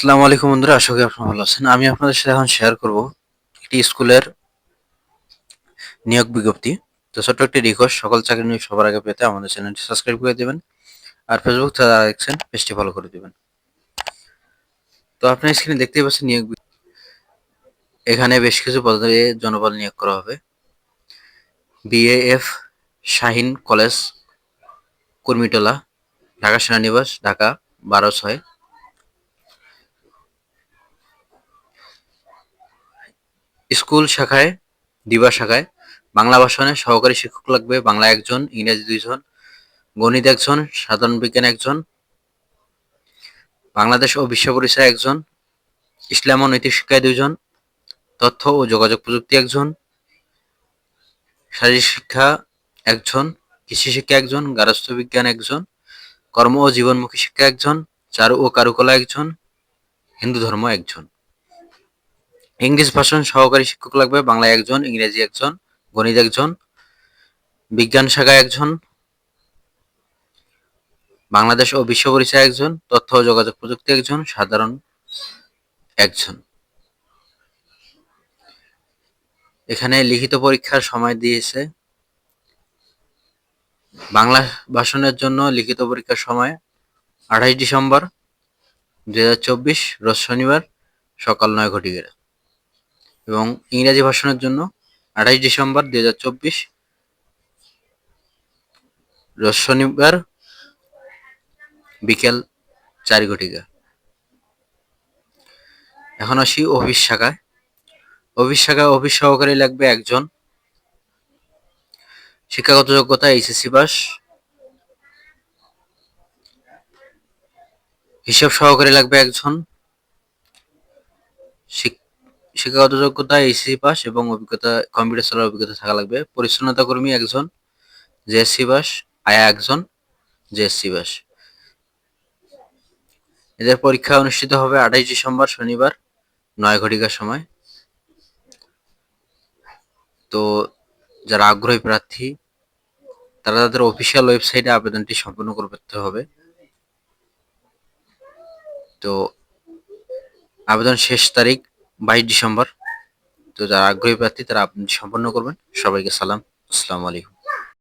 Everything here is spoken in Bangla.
আসসালামু আলাইকুম বন্ধুরা, আশা করি আপনারা ভালো আছেন। আমি আপনাদের সাথে এখন শেয়ার করব একটি স্কুলের নিয়োগ বিজ্ঞপ্তি। তো ছোট্ট একটি রিকোয়েস্ট সকল চাকরি নিয়োগ সবার আগে পেতে আমাদের চ্যানেলটি সাবস্ক্রাইব করে দেবেন আর ফেসবুক যারা দেখছেন, পেজটি ফলো করে দেবেন। তো আপনার স্ক্রিনে দেখতেই পাচ্ছেন নিয়োগ। এখানে বেশ কিছু পদে জনবল নিয়োগ করা হবে। বিএএফ শাহিন কলেজ কুর্মিটোলা ঢাকা সেনানিবাস, ঢাকা বারো ছয়। স্কুল শাখায়, দিবা শাখায়। বাংলা ভাষণে সহকারী শিক্ষক লাগবে। বাংলা একজন, ইংরেজি দুইজন, গণিত একজন, সাধারণ বিজ্ঞান একজন, বাংলাদেশ ও বিশ্ব পরিচয় একজন, ইসলাম ও নৈতিক শিক্ষায় দুইজন, তথ্য ও যোগাযোগ প্রযুক্তি একজন, শারীরিক শিক্ষা একজন, কৃষি শিক্ষা একজন গার্হস্থ্য বিজ্ঞান একজন, কর্ম ও জীবনমুখী শিক্ষা একজন, চারু ও কারুকলা একজন, হিন্দু ধর্ম একজন। ইংলিশ ভাষণ সহকারী শিক্ষক লাগবে বাংলা একজন, ইংরেজি একজন, গণিত একজন, বিজ্ঞান শাখায় একজন, বাংলাদেশ ও বিশ্ব পরিচয় একজন, তথ্য ও যোগাযোগ প্রযুক্তি একজন, সাধারণ একজন। এখানে লিখিত পরীক্ষার সময় দিয়েছে। বাংলা ভাষণের জন্য লিখিত পরীক্ষার সময় আঠাশ ডিসেম্বর দু হাজার চব্বিশ, রোজ শনিবার, সকাল নয় ঘটিকা এবং ইংরেজি ভাষণের জন্য আঠাশ ডিসেম্বর দুই হাজার চব্বিশ শনিবার বিকেল চার ঘটিকা। এখন আসি অফিস শাখায়। অফিস শাখায় অফিস সহকারী লাগবে একজন। শিক্ষাগত যোগ্যতা এইচএসসি পাস। হিসাব সহকারী লাগবে একজন। শিক্ষাগত যোগ্যতা এইচএসসি পাস এবং অভিজ্ঞতা, কম্পিউটার চালার অভিজ্ঞতা থাকা লাগবে। পরিচ্ছন্নতা কর্মী একজন, জেএসসি পাস, আয়া একজন, জেএসসি পাস। এদের পরীক্ষা অনুষ্ঠিত হবে আঠাশ ডিসেম্বর, শনিবার, নয় ঘটিকার সময়। তো যারা আগ্রহী প্রার্থী, তারা তাদের অফিসিয়াল ওয়েবসাইটে আবেদনটি সম্পূর্ণ করতে হবে। তো আবেদন শেষ তারিখ বাইশ ডিসেম্বর। তো যারা আগ্রহী প্রার্থী তারা সম্পন্ন করবেন। সবাইকে সালাম। আসসালামু আলাইকুম।